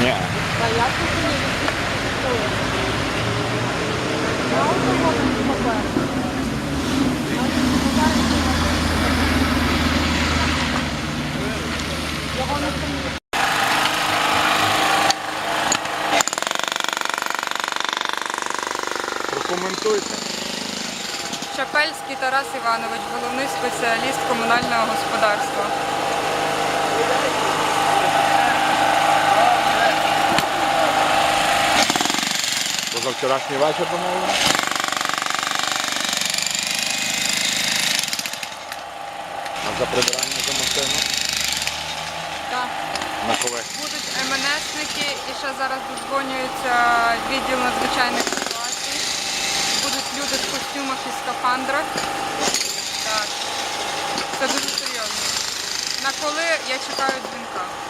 Ні. Як тут не. Його не прийняли. Прокоментуйте. Чапельський Тарас Іванович, головний спеціаліст комунального господарства. Позавчорашній вечір домовлено. А за прибирання за машину Так. на коли? Будуть МНСники і ще зараз дозвонюється відділ надзвичайних ситуацій. Будуть люди в костюмах і скафандрах. Так. Це дуже серйозно. На коли я чекаю дзвінка.